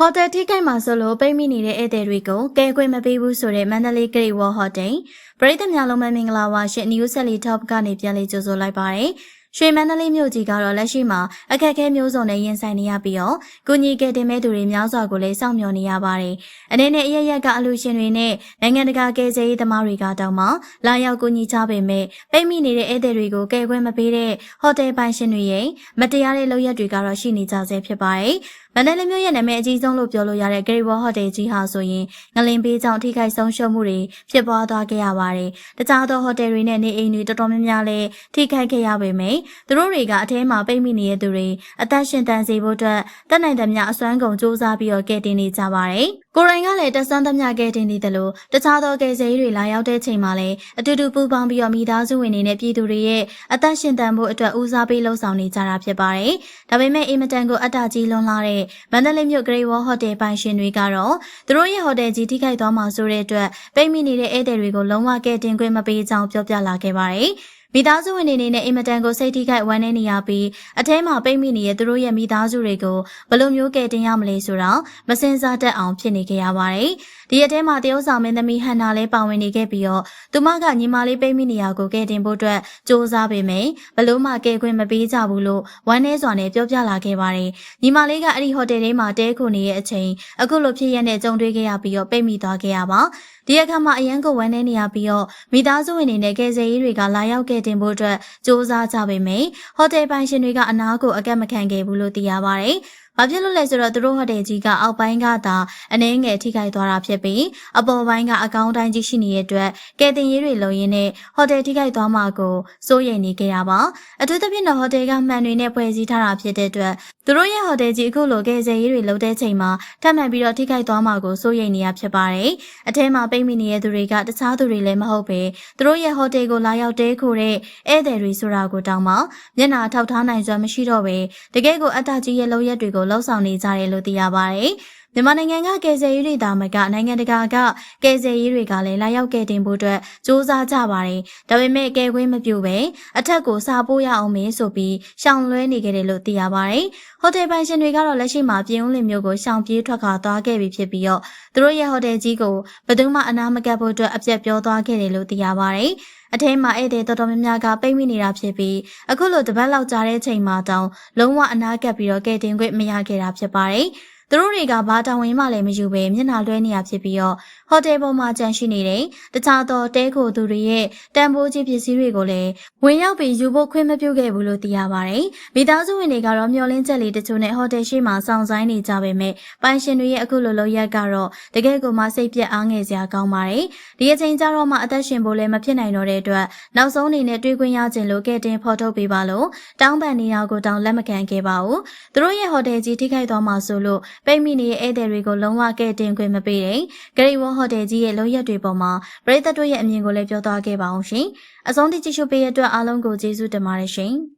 ဟိုတယ်ထိခိုက်မှာဆိုလို့ပိတ်မိနေတဲ့ဧည့်သည်တွေကိုကဲခွင့်မပေးဘူးဆိုတဲ့မန္တလေးဂရိတ်ဝေါ်ဟိုတယ်ပရိသတ်များလုံးပဲမင်္ဂလာပါရှင် New Sally Top ကနေပြန်လေးကြိုဆိုလိုက်ပါတယ်ရွှေမန္တလေးမြို့ကြီးကတော့လက်ရှိမှာအခက်အခဲမျိုးစုံနဲ့ရင်ဆိုင်နေရပြီးတော့ကုညီကဲတင်မဲ့သူတွေများစွာကိုလည်းစောင့်မျှော်နေရပါတယ်။အနေနဲ့အရရက်ကအလူရှင်တွေနဲ့နိုင်ငံတကာကယ်ဆယ်ရေးသမားတွေကတောင်းမှလာရောက်ကုညီချပေမဲ့ပိတ်မိနေတဲ့ဧည့်သည်တွေကိုကယ်ခွင့်မပေးတဲ့ဟိုတယ်ပိုင်ရှင်တွေရဲ့မတရားတဲ့လုပ်ရက်တွေကတော့ရှိနေကြဆဲဖြစ်ပါတယ်။ မန္တလေးမြို့ရဲ့နာမည်အကြီးဆုံးလို့ပြောလို့ရတဲ့ Great Wall Hotel ကြီးဟာဆိုရင်ငလင်ပေးကြောင့်ထိခိုက်ဆုံးရှုံးမှုတွေဖြစ်ပွားသွားခဲ့ရပါတယ်။တခြားသောဟိုတယ်တွေနဲ့နေအိမ်တွေတော်တော်များများလည်းထိခိုက်ခဲ့ရပေမယ့်သူတို့တွေကအထဲမှာပိတ်မိနေတဲ့သူတွေအသက်ရှင်တန်စေဖို့အတွက်တက်နိုင်သမျှအစွမ်းကုန်စူးစမ်းပြီးတော့ကယ်တင်နေကြပါတယ်။ ကိုရိုင်းကလည်းတက်ဆန်းသမျှကယ်တင်နေတယ်လို့တခြားသောကယ်ဆယ်ရေးတွေလာရောက်တဲ့ချိန်မှာလည်းအတူတူပူးပေါင်းပြီးတော့မိသားစုဝင်တွေနဲ့ပြည်သူတွေရဲ့အသက်ရှင်တန်ဖို့အတွက်ဦးစားပေးလှုံ့ဆော်နေကြတာဖြစ်ပါတယ်။ဒါပေမဲ့အင်မတန်ကိုအတ္တကြီးလွန်လာတဲ့မန္တလေးမြို့ Great Wall Hotel ပိုင်ရှင်တွေကတော့သူတို့ရဲ့ဟိုတယ်ကြီးထိခိုက်သွားမှာဆိုတဲ့အတွက်ပိတ်မိနေတဲ့ဧည့်သည်တွေကိုလုံးဝကယ်တင်ခွင့်မပေးကြောင်းပြောပြလာခဲ့ပါတယ်။ မိသားစုဝင်တွေအနေနဲ့အင်မတန်ကိုစိတ်ထိခိုက်ဝမ်းနည်းနေရပြီးအထဲမှာပိတ်မိနေတဲ့သူတို့ရဲ့မိသားစုတွေကိုဘယ်လိုမျိုးကယ်တင်ရမလဲဆိုတော့မစင်စားတတ်အောင်ဖြစ်နေကြရပါတယ်။ဒီအထဲမှာတရုတ်ဆောင်မင်းသမီးဟန်နာလည်းပါဝင်နေခဲ့ပြီးတော့သူမကညီမလေးပိတ်မိနေရကိုကယ်တင်ဖို့အတွက်စ조사ပေမယ့်ဘလို့မှကယ်ခွင့်မပေးကြဘူးလို့ဝမ်းနည်းစွာနဲ့ပြောပြလာခဲ့ပါတယ်။ညီမလေးကအဲ့ဒီဟိုတယ်ထဲမှာတဲခုနေတဲ့အချိန်အခုလိုဖြစ်ရတဲ့ကြုံတွေ့ခဲ့ရပြီးတော့ပိတ်မိသွားခဲ့ရပါ။ဒီအခါမှာအရန်ကိုဝမ်းနေနေရပြီးတော့မိသားစုဝင်တွေနဲ့ကယ်ဆယ်ရေးတွေကလာရောက်ကယ်တင်ဖို့အတွက်စ조사ကြပေမယ့်ဟိုတယ်ပိုင်ရှင်တွေကအနားကိုအကက်မခံခဲ့ဘူးလို့သိရပါတယ်။ ဘာဖြစ်လို့လဲဆိုတော့သူတို့ဟိုတယ်ကြီးကအောက်ပိုင်းကသာအနှဲငယ်ထိခိုက်သွားတာဖြစ်ပြီးအပေါ်ပိုင်းကအကောင့်တိုင်းကြီးရှိနေတဲ့အတွက်ကယ်တင်ရေးတွေလုံရင်းနဲ့ဟိုတယ်ထိခိုက်သွားမှာကိုစိုးရိမ်နေကြရပါအထူးသဖြင့်တော့ဟိုတယ်ကမှန်တွေနဲ့ဖွဲ့စည်းထားတာဖြစ်တဲ့အတွက်သူတို့ရဲ့ဟိုတယ်ကြီးအခုလိုကယ်ဆယ်ရေးတွေလုပ်တဲ့ချိန်မှာထပ်မံပြီးတော့ထိခိုက်သွားမှာကိုစိုးရိမ်နေရဖြစ်ပါတယ်အထဲမှာပိတ်မိနေတဲ့သူတွေကတခြားသူတွေလည်းမဟုတ်ပဲသူတို့ရဲ့ဟိုတယ်ကိုလာရောက်တဲခိုတဲ့ဧည့်သည်တွေဆိုတာကိုတောင်းမှမျက်နှာထောက်ထားနိုင်စွမ်းမရှိတော့ပဲတကယ်ကိုအတ္တကြီးရဲ့လုပ်ရက်တွေကိုလှုပ်ဆောင်နေကြတယ်လို့သိရပါတယ်။မြန်မာနိုင်ငံကကယ်ဆယ်ရေးတွေဒါမှကနိုင်ငံတကာကကယ်ဆယ်ရေးတွေကလည်းလာရောက်ကယ်တင်ဖို့အတွက်စ조사ကြပါတယ်။ဒါပေမဲ့ကယ်ခွင့်မပြုဘဲအထက်ကိုစာပို့ရအောင်မေးဆိုပြီးရှောင်လွှဲနေကြတယ်လို့သိရပါတယ်။ဟိုတယ်ပိုင်ရှင်တွေကတော့လက်ရှိမှာပြည်ဦးလင်မျိုးကိုရှောင်ပြေးထွက်ခွာသွားခဲ့ပြီဖြစ်ပြီးတော့သူတို့ရဲ့ဟိုတယ်ကြီးကိုဘယ်သူမှအနာမကပ်ဖို့အတွက်အပြတ်ပြောသွားခဲ့တယ်လို့သိရပါတယ်။အထဲမှာဧည့်သည်တော်တော်များများကပိတ်မိနေတာဖြစ်ပြီးအခုလိုတပတ်လောက်ကြာတဲ့ချိန်မှာတောင်လုံးဝအနာကပ်ပြီးတော့ကယ်တင်ခွင့်မရခဲ့တာဖြစ်ပါတယ်။ သူတို့တွေကဘာတာဝန်မှလည်းမယူဘဲမျက်နှာလွှဲနေရဖြစ်ပြီးတော့ဟိုတယ်ပေါ်မှာကြန့်ရှိနေတဲ့တခြားသောတဲခိုသူတွေရဲ့တန်ဖိုးကြီးပစ္စည်းတွေကိုလည်းဝင်ရောက်ပြီးယူဖို့ခွင့်မပြုခဲ့ဘူးလို့သိရပါတယ်။မိသားစုဝင်တွေကတော့မျောလင်းချက်လေးတချို့နဲ့ဟိုတယ်ရှိမှစောင့်ဆိုင်းနေကြပေမဲ့ပိုင်ရှင်တွေရဲ့အခုလိုလုပ်ရက်ကတော့တကယ်ကိုမှစိတ်ပြက်အားငယ်စရာကောင်းပါတယ်။ဒီအချိန်ကျတော့မှအသက်ရှင်ဖို့လည်းမဖြစ်နိုင်တော့တဲ့အတွက်နောက်ဆုံးအနေနဲ့တွေးခွင့်ရခြင်းလို့ကဲတင်ဖော်ထုတ်ပေးပါလို့တောင်းပန်နေရကိုတောင်းလက်မခံခဲ့ပါဘူး။သူတို့ရဲ့ဟိုတယ်ကြီးထိခိုက်သွားမှဆိုလို့ပိတ်မိနေတဲ့ဧည့်သည်တွေကိုလုံးဝကဲ့တင်ခွင့်မပေးတဲ့ဂရိဝွန်ဟိုတယ်ကြီးရဲ့လုံရက်တွေပေါ်မှာပရိသတ်တို့ရဲ့အမြင်ကိုလည်းပြောသွားခဲ့ပါအောင်ရှင်။အဆုံးထိကြည့်ရှုပေးရတဲ့အတွက်အားလုံးကိုကျေးဇူးတင်ပါတယ်ရှင်။